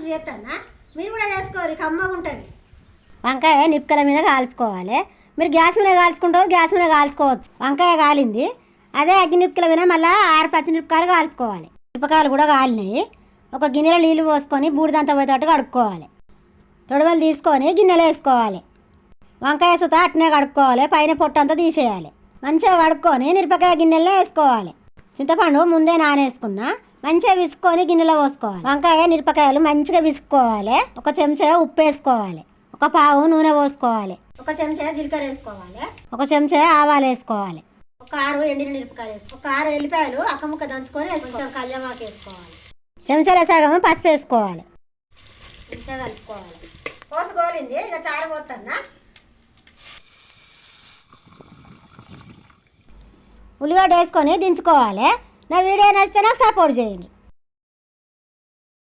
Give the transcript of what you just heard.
రోజు చేస్తానా మీరు కూడా చేసుకోవాలి కమ్మగా ఉంటుంది. వంకాయ నిప్పుకల మీద కాల్చుకోవాలి. మీరు గ్యాస్ మీద కాల్చుకుంటారు గ్యాస్ మీద కాల్చుకోవచ్చు. వంకాయ కాలింది. అదే అగ్గి నిప్పుకల మీద మళ్ళీ ఆరు పచ్చిమిరపకాయలు కాల్చుకోవాలి. మిరపకాయలు కూడా కాలినాయి. ఒక గిన్నెలో నీళ్ళు పోసుకొని బూడిదంతా పోయేటట్టు కడుక్కోవాలి. తొడవలు తీసుకొని గిన్నెలో వేసుకోవాలి. వంకాయ సుత అట్నే కడుక్కోవాలి. పైన పొట్టంతా తీసేయాలి. మంచిగా కడుక్కొని మిరపకాయ గిన్నెలో వేసుకోవాలి. చింతపండు ముందే నానేసుకున్నా. మంచిగా విసుకొని గిన్నెలో పోసుకోవాలి. వంకాయ మిరపకాయలు మంచిగా విసుకోవాలి ఒక చెంచా ఉప్పు వేసుకోవాలి. ఒక పావు నూనె పోసుకోవాలి. ఒక చెంచా జీలకర్ర వేసుకోవాలి. ఒక చెంచా ఆవాలు వేసుకోవాలి. ఒక ఆరు ఎండిన మిరపకాయలు వేసుకో ఒక ఆరు ఎల్లిపాయలు అక్క ముక్క దంచుకొని కొంచెం కళ్యామాకు వేసుకోవాలి. చెంచాల సగం పసుపు వేసుకోవాలి. ఇంకా కలుపుకోవాలి. పోసుకోవాలింది ఇక చారు పోతున్నా. ఉల్లిగడ్డ వేసుకొని దించుకోవాలి. నా వీడియో నచ్చితే నాకు సపోర్ట్ చేయండి.